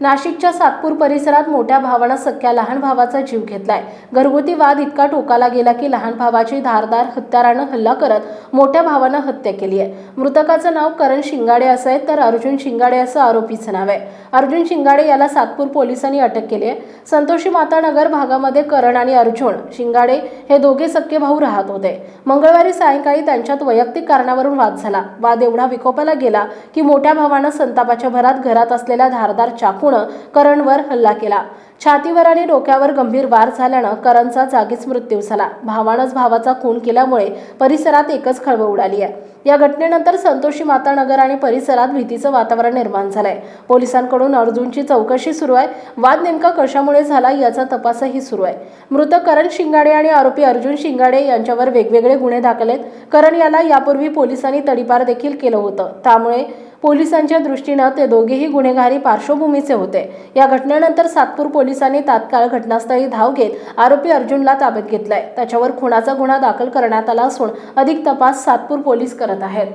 नाशिकच्या सातपूर परिसरात मोठ्या भावानं सख्या लहान भावाचा जीव घेतलाय. घरगुती वाद इतका टोकाला गेला की लहान भावाची धारदार हत्यारानं हल्ला करत मोठ्या भावानं हत्या केली आहे. मृतकाचं नाव करण शिंगाडे असं आहे तर अर्जुन शिंगाडे असं आरोपीचं नाव आहे. अर्जुन शिंगाडे याला सातपूर पोलिसांनी अटक केली आहे. संतोषी मातानगर भागामध्ये करण आणि अर्जुन शिंगाडे हे दोघे सख्खे भाऊ राहत होते. मंगळवारी सायंकाळी त्यांच्यात वैयक्तिक कारणावरून वाद झाला. वाद एवढा विकोपाला गेला की मोठ्या भावानं संतापाच्या भरात घरात असलेल्या धारदार चाकून करणवर हल्ला केला. छातीवर आणि डोक्यावर गंभीर वार झाल्यानं करणचा जागीच मृत्यू झाला. भावानंच भावाचा खून केल्यामुळे परिसरात एकच खळबळ उडाली आहे. या घटनेनंतर संतोषी माता नगर आणि परिसरात भीतीचं वातावरण निर्माण झालंय. पोलिसांकडून अर्जुनची चौकशी सुरू आहे. वाद नेमका कशामुळे झाला याचा तपासही सुरू आहे. मृत करण शिंगाडे आणि आरोपी अर्जुन शिंगाडे यांच्यावर वेगवेगळे गुन्हे दाखल आहेत. करण याला यापूर्वी पोलिसांनी तडीपार देखील केलं होतं. त्यामुळे पोलिसांच्या दृष्टीनं ते दोघेही गुन्हेगारी पार्श्वभूमीचे होते. या घटनेनंतर सातपूर पोलिसांनी तात्काळ घटनास्थळी धाव घेत आरोपी अर्जुनला ताब्यात घेतलाय. त्याच्यावर खुनाचा गुन्हा दाखल करण्यात आला असून अधिक तपास सातपूर पोलीस करत आहेत.